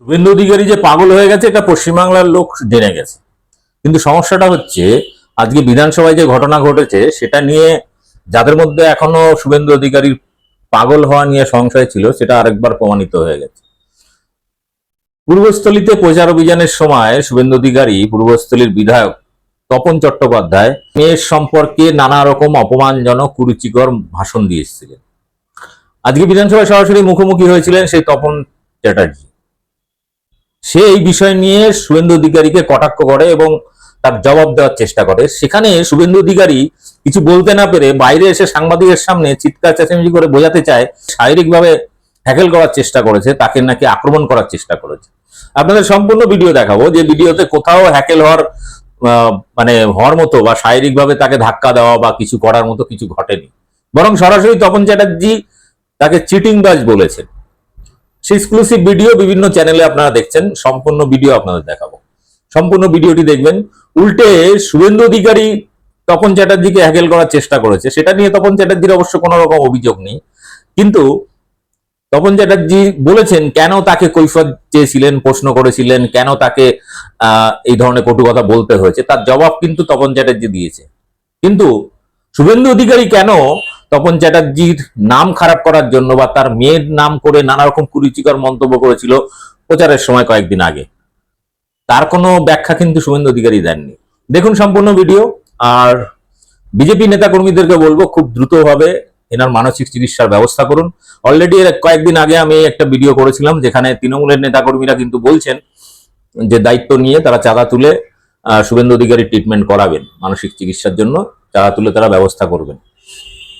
শুভেন্দু অধিকারী যে পাগল হয়ে গেছে, এটা পশ্চিমবাংলার লোক জেনে গেছে। কিন্তু সমস্যাটা হচ্ছে, আজকে বিধানসভায় যে ঘটনা ঘটেছে, সেটা নিয়ে যাদের মধ্যে এখনও শুভেন্দু অধিকারীর পাগল হওয়া নিয়ে সংশয় ছিল, সেটা আরেকবার প্রমাণিত হয়ে গেছে। পূর্বস্থলীতে প্রচার অভিযানের সময় শুভেন্দু অধিকারী, পূর্বস্থলীর বিধায়ক তপন চট্টোপাধ্যায় মেয়ের সম্পর্কে নানা রকম অপমানজনক, কুরুচিকর ভাষণ দিয়ে এসেছিলেন। আজকে বিধানসভায় সরাসরি মুখোমুখি হয়েছিলেন সেই তপন চ্যাটার্জি। সে এই বিষয় নিয়ে শুভেন্দু অধিকারীকে কটাক্ষ করে এবং তার জবাব দেওয়ার চেষ্টা করে। সেখানে শুভেন্দু অধিকারী কিছু বলতে না পেরে বাইরে এসে সাংবাদিকের সামনে চিৎকার, চেঁচামেচি করে বোঝাতে চায়, শারীরিকভাবে হ্যাকেল করার চেষ্টা করেছে, তাকে নাকি আক্রমণ করার চেষ্টা করেছে। আপনাদের সম্পূর্ণ ভিডিও দেখাবো, যে ভিডিওতে কোথাও হ্যাকেল হওয়ার মানে হওয়ার মতো বা শারীরিকভাবে তাকে ধাক্কা দেওয়া বা কিছু করার মতো কিছু ঘটেনি। বরং সরাসরি তপন চ্যাটার্জি তাকে চিটিংবাজ বলেছেন। সেই এক্সক্লুসিভ ভিডিও বিভিন্ন চ্যানেলে আপনারা দেখছেন। সম্পূর্ণ ভিডিও আপনাদের দেখাবো। সম্পূর্ণ ভিডিওটি দেখবেন। উল্টে শুভেন্দু অধিকারী তপন চ্যাটার্জিকে হ্যাকেল করার চেষ্টা করেছে। সেটা নিয়ে তপন চ্যাটার্জির অবশ্য কোনো রকম অভিযোগ নেই। কিন্তু তপন চ্যাটার্জি বলেছেন, কেন তাকে কৈফত চেয়েছিলেন, প্রশ্ন করেছিলেন, কেন তাকে এই ধরনের কটু কথা বলতে হয়েছে? তার জবাব কিন্তু তপন চ্যাটার্জি দিয়েছে। কিন্তু শুভেন্দু অধিকারী কেন তপন চ্যাটার্জির নাম খারাপ করার জন্য বা তার মেয়ের নাম করে নানা রকম কুরুচিকর মন্তব্য করেছিল প্রচারের সময় কয়েকদিন আগে। তার কোনো ব্যাখ্যা কিন্তু শুভেন্দু অধিকারী দেননি। দেখুন সম্পূর্ণ ভিডিও, আর বিজেপি নেতা কর্মীদেরকে বলব খুব দ্রুতভাবে এনার মানসিক চিকিৎসার ব্যবস্থা করুন। অলরেডি কয়েকদিন আগে আমি একটা ভিডিও করেছিলাম যেখানে তৃণমূলের নেতা কর্মীরা কিন্তু বলছেন যে দায়িত্ব নিয়ে তারা চাঁদা তুলে শুভেন্দু অধিকারী ট্রিটমেন্ট করাবেন মানসিক চিকিৎসার জন্য, চাঁদা তুলে তারা ব্যবস্থা করবেন।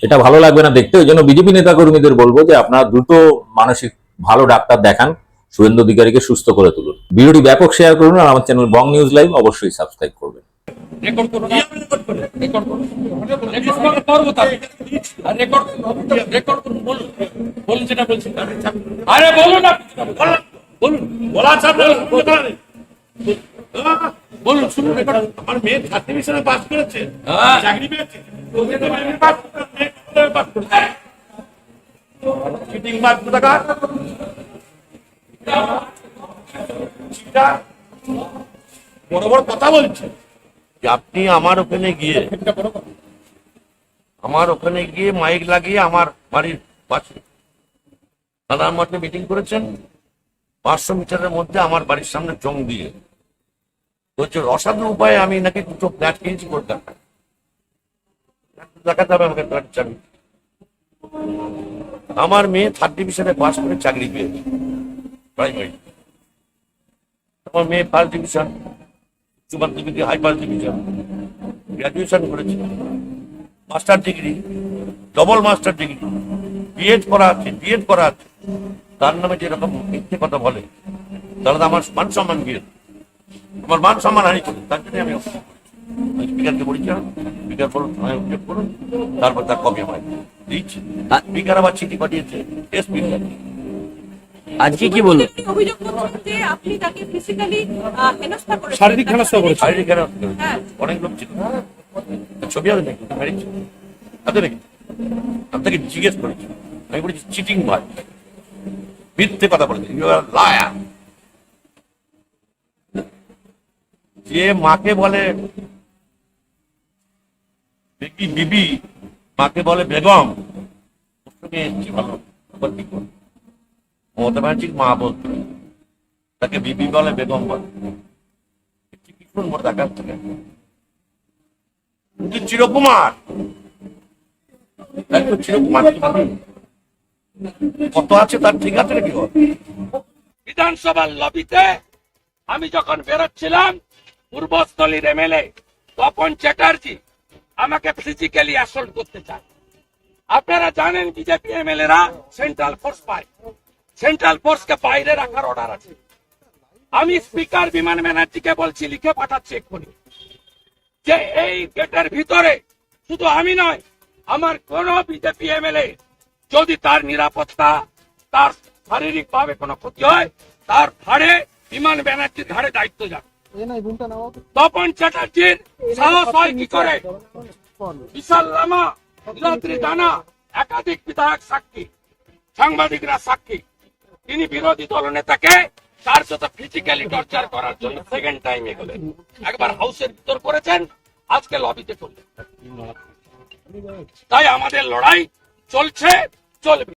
এটা ভালো লাগবে না দেখতে ওই জন্য বিজেপি নেতা কর্মীদের বলব যে আপনারা দ্রুত মানসিক ভালো ডাক্তার দেখান সুরেন্দ্র অধিকারীকে সুস্থ করে তুলুন। ভিডিওটি ব্যাপক শেয়ার করুন আর আমার চ্যানেল বং নিউজ লাইভ অবশ্যই সাবস্ক্রাইব করবেন। রেকর্ড করুন। রেকর্ড করুন। রেকর্ড করব আর রেকর্ড রেকর্ড করুন। বলুন। বলুন যেটা বলছেন। আরে বলুন আপনি যেটা বলছেন। বলুন। বলা চাপে বলুন। শুনুন। আমার মেয়ে ছাত্রী মিশনে পাস করেছে। হ্যাঁ। চাকরি পেয়েছে। চিটিং বাদ কোথাকার? বড় বড় কথা বলছে। যে আপনি আমার ওখানে গিয়ে আমার ওখানে গিয়ে মাইক লাগিয়ে আমার বাড়ির পাশে থানার মাঠে মিটিং করেছেন পাঁচশো মিটারের মধ্যে আমার বাড়ির সামনে জং দিয়ে। বলছে অসাধু উপায়ে আমি নাকি দুটো ফ্ল্যাট কিনেছি কলকাতায়। দেখাতে হবে আমাকে ফ্ল্যাট চাবি। আমার মেয়ে থার্ড ডিভিশনে পাস করে চাকরি পেয়েছে প্রাইমারি আমার মেয়ে ফার্স্ট ডিভিশন উচ্চ মাধ্যমিক হাই ফার্স্ট ডিভিশন গ্রাজুয়েশন করেছে master degree double master degree B Ed করা আছে বিএড করা আছে। তার নামে যেরকম মিথ্যে কথা বলে তাহলে তো আমার মান সম্মান গিয়ে আমার মান সম্মান হানি তার জন্য আমি স্পিকারকে বলেছিলাম স্পিকার বলুন অভিযোগ করুন তারপর তার কপি আমায় দিচ্ছি। স্পিকার আবার চিঠি পাঠিয়েছে। এসপি আজকে কি বলল অভিযোগ করছেন যে আপনি তাকে ফিজিক্যালি হেনস্থা করেছেন। শারীরিক হেনস্থা করেছে শারীরিক কেন হ্যাঁ। অনেক লোক ছিল। ছবি আছে নাকি? ম্যারেজ আছে নাকি? আমি তাকে জিজ্ঞেস করেছি। আমি বলেছি চিটিং ভাই। মিথ্যে কথা বলেছি। লায়ার যে মাকে বলে বিবি মাকে বলে বেগম ওর এসছি ভালো কি করব? মমতা ব্যানার্জির মা বলতো তাকে বিবি বলে বেগম বলে। থেকে কিন্তু চিরকুমার। চিরকুমার কত আছে তার ঠিক আছে নাকি বিধানসভার লবিতে আমি যখন বেরোচ্ছিলাম, পূর্বস্থলীর এমএলএ তপন চ্যাটার্জি আমাকে ফিজিক্যালি অ্যাসল্ট করতে চায়। আপনারা জানেন বিজেপি এমএলএ রা সেন্ট্রাল ফোর্স পায়। সেন্ট্রাল ফোর্সকে বাইরে রাখার অর্ডার আছে। আমি স্পিকার বিমান ব্যানার্জিকে বলছি লিখে পাঠাচ্ছি এক্ষুনি। যে এই গেটের ভিতরে শুধু আমি নয় আমার কোন বিজেপি এমএলএ যদি তার নিরাপত্তা তার শারীরিক ভাবে কোনো ক্ষতি হয় তার ভাড়ে বিমান ব্যানার্জির ধারে দায়িত্ব যাবে। তপন চ্যাটার্জির সাহস হয় কি করে? বিশাল লামা নীলাদ্রি দানা একাধিক বিধায়ক সাক্ষী, সাংবাদিকরা সাক্ষী। তিনি বিরোধী দলনেতাকে তার সাথে ফিজিক্যালি টর্চার করার জন্য সেকেন্ড টাইম এগোলেন একবার হাউসের ভিতর করেছেন আজকে লবিতে করলেন তাই আমাদের লড়াই চলছে, চলবে।